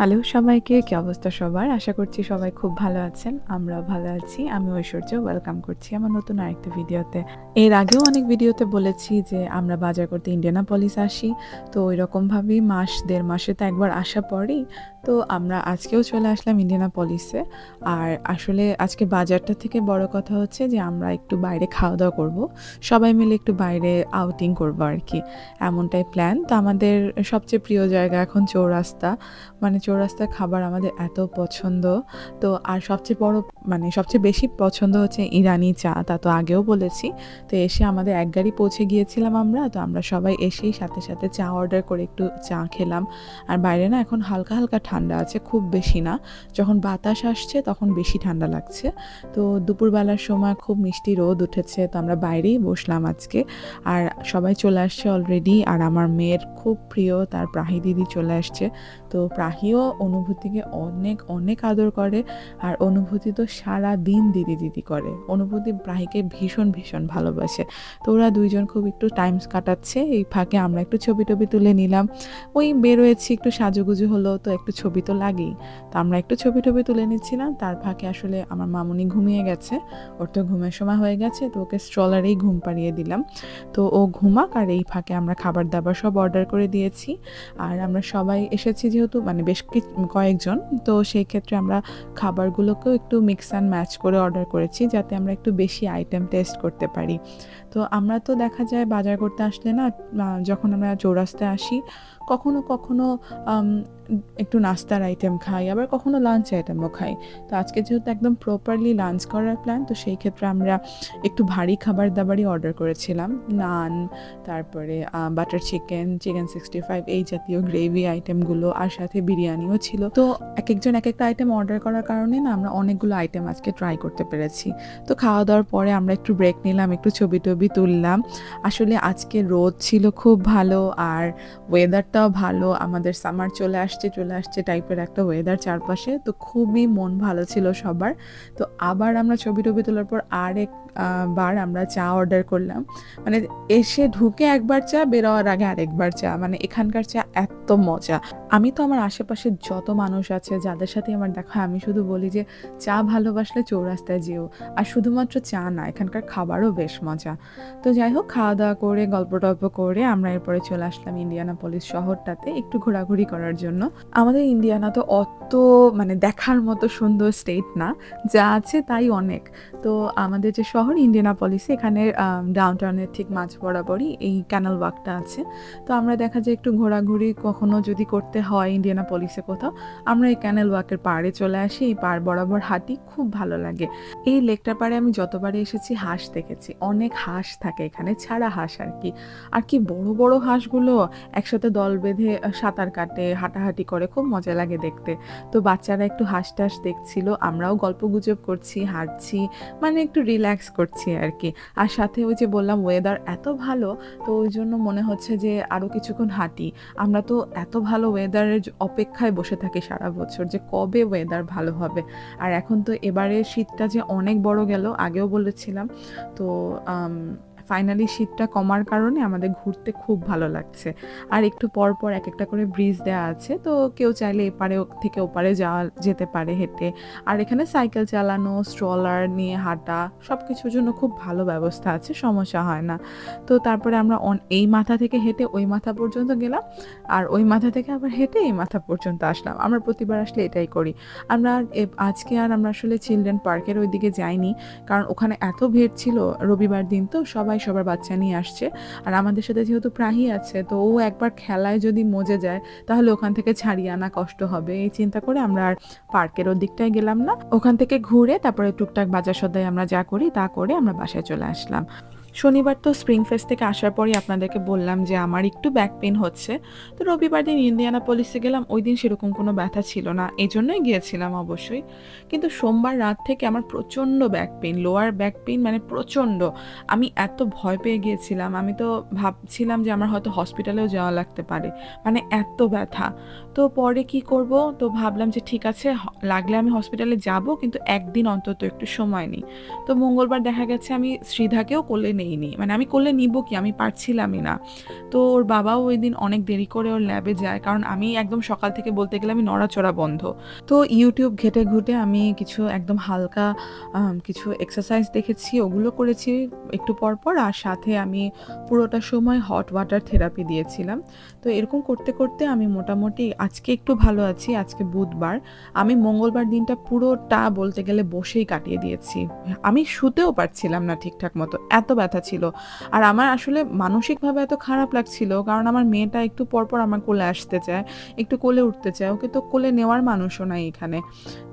Hello সবাইকে, কি অবস্থা সবার? আশা করছি সবাই খুব ভালো আছেন। আমরাও ভালো আছি। আমি ঐশ্বর্য ওয়েলকাম করছি আমার নতুন আরেকটা ভিডিওতে এর আগেও অনেক ভিডিওতে বলেছি যে আমরা বাজার করতে ইন্ডিয়ানাপলিস আসি, তো ওই রকমভাবেই মাস, দেড় মাসে তো একবার আসা পরেই তো আমরা আজকেও চলে আসলাম ইন্ডিয়ানাপলিসে আর আসলে আজকে বাজারটা থেকে বড় কথা হচ্ছে যে আমরা একটু বাইরে খাওয়া দাওয়া করব। সবাই মিলে একটু বাইরে আউটিং করব আর কি। এমনটাই প্ল্যান তো আমাদের সবচেয়ে প্রিয় জায়গা এখন চৌরাস্তা। মানে চৌরাস্তার খাবার আমাদের এত পছন্দ। তো আর সবচেয়ে বড় মানে সবচেয়ে বেশি পছন্দ হচ্ছে ইরানি চা। তা তো আগেও বলেছি। তো এসে আমাদের এক গাড়ি পৌঁছে গিয়েছিলাম আমরা, তো আমরা সবাই এসেই সাথে সাথে চা অর্ডার করে একটু চা খেলাম। আর বাইরে না এখন হালকা হালকা ঠান্ডা আছে, খুব বেশি না। যখন বাতাস আসছে তখন বেশি ঠান্ডা লাগছে। তো দুপুরবেলার সময় খুব মিষ্টি রোদ উঠেছে, তো আমরা বাইরেই বসলাম আজকে। আর সবাই চলে আসছে অলরেডি আর আমার মেয়ের খুব প্রিয়, তার প্রাহি দিদি চলে আসছে। তো প্রাহিও অনুভূতিকে অনেক অনেক আদর করে। আর অনুভূতি তো সারা দিন দিদি দিদি করে। অনুভূতি প্রাহিকে ভীষণ ভীষণ ভালোবাসে। তো ওরা দুইজন খুব একটু টাইম কাটাচ্ছে। এই ফাঁকে আমরা একটু ছবি টবি তুলে নিলাম। ওই বেরোয়েছি, একটু সাজুগুজু হলো, তো একটু ছবি তো লাগেই। তো আমরা একটু ছবি টবি তুলে নিচ্ছিলাম। তার ফাঁকে আসলে আমার মামুনি ঘুমিয়ে গেছে। ওর তো ঘুমের সময় হয়ে গেছে, তো ওকে স্ট্রলারেই ঘুম পাড়িয়ে দিলাম। তো ও ঘুমাক আর এই ফাঁকে আমরা খাবার দাবার সব অর্ডার করে দিয়েছি। আর আমরা সবাই এসেছি যেহেতু মানে বেশ কয়েকজন। তো সেই ক্ষেত্রে আমরা খাবারগুলোকেও একটু মিক্স অ্যান্ড ম্যাচ করে অর্ডার করেছি, যাতে আমরা একটু বেশি আইটেম টেস্ট করতে পারি। তো আমরা তো দেখা যায় বাজার করতে আসলে না যখন আমরা চৌরাস্তায় আসি কখনো কখনো একটু নাস্তার আইটেম খাই, আবার কখনো লাঞ্চ আইটেমও খাই। তো আজকে যেহেতু একদম প্রপারলি লাঞ্চ করার প্ল্যান তো সেই ক্ষেত্রে আমরা একটু ভারী খাবার দাবারই অর্ডার করেছিলাম। নান, তারপরে butter chicken chicken sixty five এই জাতীয় গ্রেভি আইটেমগুলো আর সাথে বিরিয়ানিও ছিল। তো এক একজন এক একটা আইটেম অর্ডার করার কারণে না আমরা অনেকগুলো আইটেম আজকে ট্রাই করতে পেরেছি। তো খাওয়া দাওয়ার পরে আমরা একটু ব্রেক নিলাম, একটু ছবি টবি তুললাম। আসলে আজকে রোদ ছিল খুব ভালো, আর ওয়েদারটাও ভালো আমাদের সামার চলে আসছে চলে আসছে টাইপের একটা ওয়েদার চারপাশে তো খুবই মন ভালো ছিল সবার। তো আবার আমরা ছবি টবি তোলার পর আহ, বার আমরা চা অর্ডার করলাম। মানে এসে ঢুকে একবার চা বেরোয়ার আগে আরেকবার চা মানে এখানকার চা এত মজা। আমি তো আমার আশেপাশে যত মানুষ আছে যাদের সাথে আমার দেখা আমি শুধু বলি যে চা ভালোবাসলে চৌরাস্তায় যেও। আর শুধুমাত্র চা না এখানকার খাবারও বেশ মজা। তো যাই হোক খাওয়া দাওয়া করে গল্প টল্প করে আমরা এরপরে চলে আসলাম ইন্ডিয়ানাপলিস শহরটাতে একটু ঘোরাঘুরি করার জন্য। আমাদের ইন্ডিয়ানা তো অত মানে দেখার মতো সুন্দর স্টেট না, যা আছে তাই অনেক। তো আমাদের যে শহর ইন্ডিয়ানা পলিসি এখানে ডাউন টাউনের ঠিক মাঝ বরাবরই এই ক্যানাল ওয়াকটা আছে। তো আমরা দেখা যায় একটু ঘোরাঘুরি কখনো যদি করতে হয় ইন্ডিয়ানাপলিসে কোথাও, আমরা এই ক্যানেল ওয়াকের পাড়ে চলে আসি, এই পাড় বরাবর হাঁটি, খুব ভালো লাগে। এই লেকটার পাড়ে আমি যতবারে এসেছি, হাঁস দেখেছি। অনেক হাঁস থাকে এখানে, ছাড়া হাঁস আর কি। আর কি বড় বড় হাঁসগুলো, একসাথে দল বেঁধে সাঁতার কাটে, হাঁটাহাঁটি করে, খুব মজা লাগে দেখতে। তো বাচ্চারা একটু হাঁস টাস দেখছিল, আমরাও গল্প গুজব করছি, হাঁটছি মানে একটু রিল্যাক্স করছি আর কি আর সাথে ওই যে বললাম ওয়েদার এত ভালো, তো ওই জন্য মনে হচ্ছে যে আরও কিছুক্ষণ হাঁটি। আমরা তো এত ভালো ওয়েদারের অপেক্ষায় বসে থাকি সারা বছর যে কবে ওয়েদার ভালো হবে। আর এখন তো এবারে শীতটা যে অনেক বড় গেল, আগেও বলেছিলাম। তো ফাইনালি শীতটা কমার কারণে আমাদের ঘুরতে খুব ভালো লাগছে। আর একটু পর পর এক একটা করে ব্রিজ দেওয়া আছে, তো কেউ চাইলে এপারে থেকে ওপারে যাওয়া, যেতে পারে হেঁটে। আর এখানে সাইকেল চালানো স্ট্রলার নিয়ে হাঁটা সব কিছুর জন্য খুব ভালো ব্যবস্থা আছে, সমস্যা হয় না। তো তারপরে আমরা এই মাথা থেকে হেঁটে ওই মাথা পর্যন্ত গেলাম, আর ওই মাথা থেকে আবার হেঁটে এই মাথা পর্যন্ত আসলাম। আমরা প্রতিবার আসলে এটাই করি। আমরা আজকে আর আমরা আসলে চিলড্রেন পার্কের ওইদিকে যাইনি, কারণ ওখানে এত ভিড় ছিল রবিবার দিন, তো সবাই সবার বাচ্চা নিয়ে আসছে। আর আমাদের সাথে যেহেতু প্রাহী আছে, তো ও একবার খেলায় যদি মজে যায়, তাহলে ওখান থেকে ছাড়িয়ে আনা কষ্ট হবে। এই চিন্তা করে আমরা আর পার্কের ওদিকটায় গেলাম না। ওখান থেকে ঘুরে তারপরে টুকটাক বাজার সদায় আমরা যা করি তা করে আমরা বাসায় চলে আসলাম। শনিবার তো স্প্রিং ফেস্ট থেকে আসার পরই আপনাদেরকে বললাম যে আমার একটু ব্যাক পেন হচ্ছে। তো রবিবার দিন ইন্ডিয়ানা পলিসে গেলাম, ওই দিন সেরকম কোনো ব্যথা ছিল না। এই জন্যই গিয়েছিলাম অবশ্যই। কিন্তু সোমবার রাত থেকে আমার প্রচণ্ড back pain lower back pain মানে প্রচণ্ড। আমি এত ভয় পেয়ে গিয়েছিলাম। আমি তো ভাবছিলাম যে আমার হয়তো হসপিটালেও যাওয়া লাগতে পারে। মানে এত ব্যথা। তো পরে কি করব? তো ভাবলাম যে ঠিক আছে লাগলে আমি হসপিটালে যাব, কিন্তু একদিন অন্তত একটু সময় নিই। তো মঙ্গলবার দেখা গেছে আমি শ্রীধাকেও কোলে নেইনি। মানে আমি করলে নিব কি? আমি পারছিলামই না। তো ওর বাবাও ওই দিন অনেক দেরি করে ওর ল্যাবে যায়। কারণ আমি একদম সকাল থেকে বলতে গেলে আমি নড়াচড়া বন্ধ। তো ইউটিউব ঘেটে ঘুটে আমি কিছু একদম হালকা কিছু এক্সারসাইজ দেখেছি, ওগুলো করেছি একটু পর পর। আর সাথে আমি পুরোটা সময় হট ওয়াটার থেরাপি দিয়েছিলাম। তো এরকম করতে করতে আমি মোটামুটি আজকে একটু ভালো আছি, আজকে বুধবার। আমি মঙ্গলবার দিনটা পুরোটা বলতে গেলে বসেই কাটিয়ে দিয়েছি। আমি শুতেও পারছিলাম না ঠিকঠাক মতো। এত ব্যথা। ছিল। আর আমার আসলে মানসিকভাবে এত খারাপ লাগছিল, কারণ আমার মেয়েটা একটু পরপর আমার কোলে আসতে চায়, একটু কোলে উঠতে চায়। ওকে তো কোলে নেওয়ার মানুষও নাই এখানে।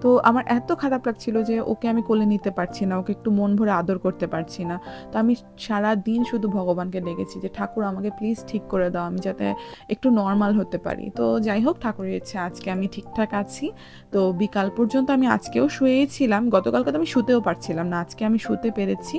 তো আমার এত খারাপ লাগছিল যে ওকে আমি কোলে নিতে পারছি না, ওকে একটু মন ভরে আদর করতে পারছি না। তো আমি সারা দিন শুধু ভগবানকে ডেকেছি যে, ঠাকুর, আমাকে প্লিজ ঠিক করে দাও, আমি যাতে একটু নর্মাল হতে পারি। তো যাই হোক, ঠাকুরের ইচ্ছে, আজকে আমি ঠিকঠাক আছি। তো বিকাল পর্যন্ত আমি আজকেও শুয়েই ছিলাম। গতকালকে তো আমি শুতেও পারছিলাম না, আজকে আমি শুতে পেরেছি।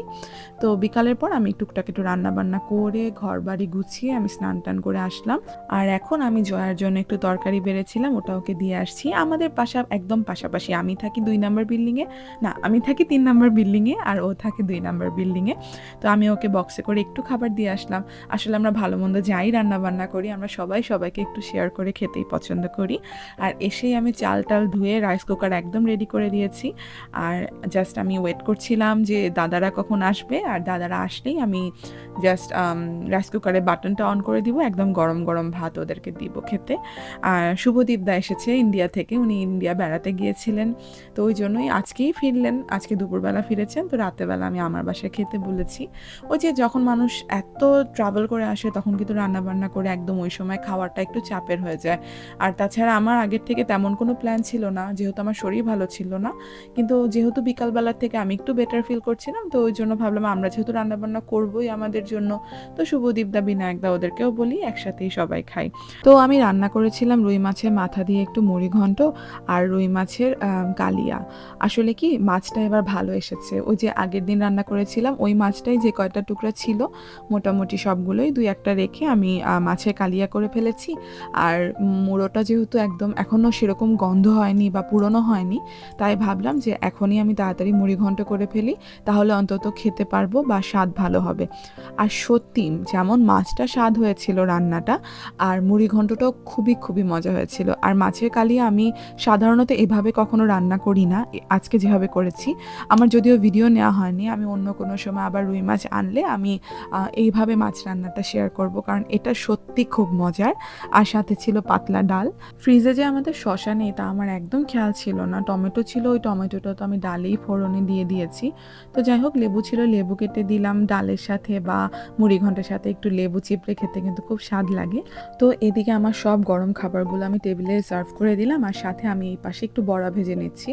তো বিকালের পর আমি টুকটাক একটু রান্না বান্না করে ঘর বাড়ি গুছিয়ে আমি স্নান টান করে আসলাম। আর এখন আমি জয়ার জন্য একটু তরকারি বেড়েছিলাম, ওটা ওকে দিয়ে আসছি। আমাদের পাশা, একদম পাশাপাশি আমি থাকি দুই নম্বর বিল্ডিংয়ে। না, আমি থাকি তিন নম্বর বিল্ডিংয়ে আর ও থাকে দুই নম্বর বিল্ডিংয়ে। তো আমি ওকে বক্সে করে একটু খাবার দিয়ে আসলাম। আসলে আমরা ভালো মন্দ যাই রান্না বান্না করি, আমরা সবাই সবাইকে একটু শেয়ার করে খেতেই পছন্দ করি। আর এসেই আমি চাল টাল ধুয়ে রাইস কুকার একদম রেডি করে দিয়েছি। আর জাস্ট আমি ওয়েট করছিলাম যে দাদারা কখন আসবে, আর দাদারা আসলেই আমি জাস্ট রাইস কুকারে বাটনটা অন করে দিব, একদম গরম গরম ভাত ওদেরকে দিব খেতে। আর শুভদীপ দা এসেছে ইন্ডিয়া থেকে, উনি ইন্ডিয়া বেড়াতে গিয়েছিলেন। তো ওই জন্যই আজকেই ফিরলেন, আজকে দুপুরবেলা ফিরেছেন। তো রাতেরবেলা আমি আমার বাসায় খেতে বলেছি। ওই যে যখন মানুষ এত ট্রাভেল করে আসে, তখন কিন্তু রান্না বান্না করে একদম ওই সময় খাওয়াটা একটু চাপের হয়ে যায়। আর তাছাড়া আমার আগের থেকে তেমন কোনো প্ল্যান ছিল না, যেহেতু আমার শরীর ভালো ছিল না। কিন্তু যেহেতু বিকালবেলার থেকে আমি একটু বেটার ফিল করছিলাম, তো ওই জন্য ভাবলাম আমরা যেহেতু রান্নাবান্না করবোই আমাদের জন্য। তো শুভদীপ দা, বিনায়ক দা ওদেরকেও বলি একসাথেই সবাই খাই। তো আমি রান্না করেছিলাম রুই মাছের মাথা দিয়ে একটু মুড়ি ঘন্ট আর রুই মাছের কালিয়া। আসলে কি মাছটা এবার ভালো এসেছে। ওই যে আগের দিন রান্না করেছিলাম, ওই মাছটাই যে কয়টা টুকরা ছিল, মোটামুটি সবগুলোই দুই একটা রেখে আমি মাছের কালিয়া করে ফেলেছি। আর মুড়োটা যেহেতু একদম এখনও সেরকম গন্ধ হয়নি বা পুরনো হয়নি, তাই ভাবলাম যে এখনই আমি তাড়াতাড়ি মুড়ি ঘন্ট করে ফেলি, তাহলে অন্তত খেতে পারব বা স্বাদ ভালো হবে। আর সত্যি, যেমন মাছটা স্বাদ হয়েছিল রান্নাটা, আর মুড়ি ঘন্টটাও খুবই খুবই মজা হয়েছিল। আর মাছের কালিয়া আমি সাধারণত এভাবে কখনো রান্না করি না আজকে যেভাবে করেছি। আমার যদিও ভিডিও নেওয়া হয়নি, আমি অন্য কোনো সময় আবার রুই মাছ আনলে আমি এইভাবে মাছ রান্নাটা শেয়ার করব। কারণ এটা সত্যি খুব মজার। আর সাথে ছিল পাতলা ডাল। ফ্রিজে যে আমাদের শশা নেই, তা আমার একদম খেয়াল ছিল না। টমেটো ছিল, ওই টমেটোটা তো আমি ডালেই ফোড়নে দিয়ে দিয়েছি। তো যাই হোক, লেবু ছিল, লেবু কেটে দিলাম ডালের সাথে বা মুড়ি ঘন্টের সাথে একটু লেবু চিপড়ে খেতে কিন্তু খুব স্বাদ লাগে। তো এদিকে আমার সব গরম খাবারগুলো আমি টেবিলে সার্ভ করে দিলাম আর সাথে আমি এই পাশে একটু বড়া ভেজে নিচ্ছি।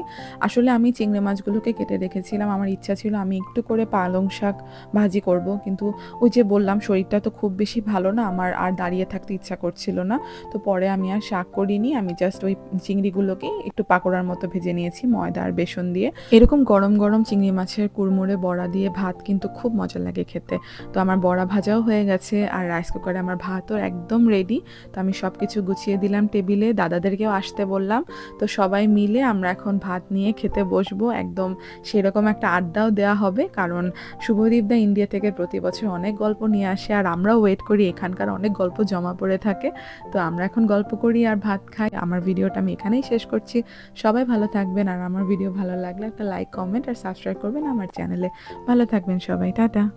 আসলে আমি চিংড়ি মাছগুলোকে কেটে রেখেছিলাম। আমার ইচ্ছা ছিল আমি একটু করে পালং শাক ভাজি করব। কিন্তু ওই যে বললাম, শরীরটা তো খুব বেশি ভালো না, আমার আর দাঁড়িয়ে থাকতে ইচ্ছা করছিল না। তো পরে আমি আর শাক করিনি, আমি জাস্ট ওই চিংড়িগুলোকে একটু পাকোড়ার মতো ভেজে নিয়েছি, ময়দা আর বেসন দিয়ে। এরকম গরম গরম চিংড়ি মাছের কুড়মুড়ে বড়া দিয়ে ভাত কিন্তু খুব মজা লাগে খেতে। তো আমার বড়া ভাজাও হয়ে গেছে আর রাইস কুকারে আমার ভাতও একদম রেডি তো আমি সব কিছু গুছিয়ে দিলাম টেবিলে দাদাদেরকেও আসতে বললাম। তো সবাই মিলে আমরা এখন ভাত নিয়ে খেতে বসবো। একদম সেরকম একটা আড্ডাও দেওয়া হবে কারণ শুভদীপ দা ইন্ডিয়া থেকে প্রতি বছর অনেক গল্প নিয়ে আসে আর আমরাও ওয়েট করি। এখানকার অনেক গল্প জমা পড়ে থাকে। তো আমরা এখন গল্প করি আর ভাত খাই। আমার ভিডিওটা আমি এখানেই শেষ করছি। সবাই ভালো থাকবেন আর আমার ভিডিও ভালো লাগলে একটা লাইক কমেন্ট আর সাবস্ক্রাইব করবেন আমার চ্যানেলে ভালো থাকবেন সবাই। টাটা।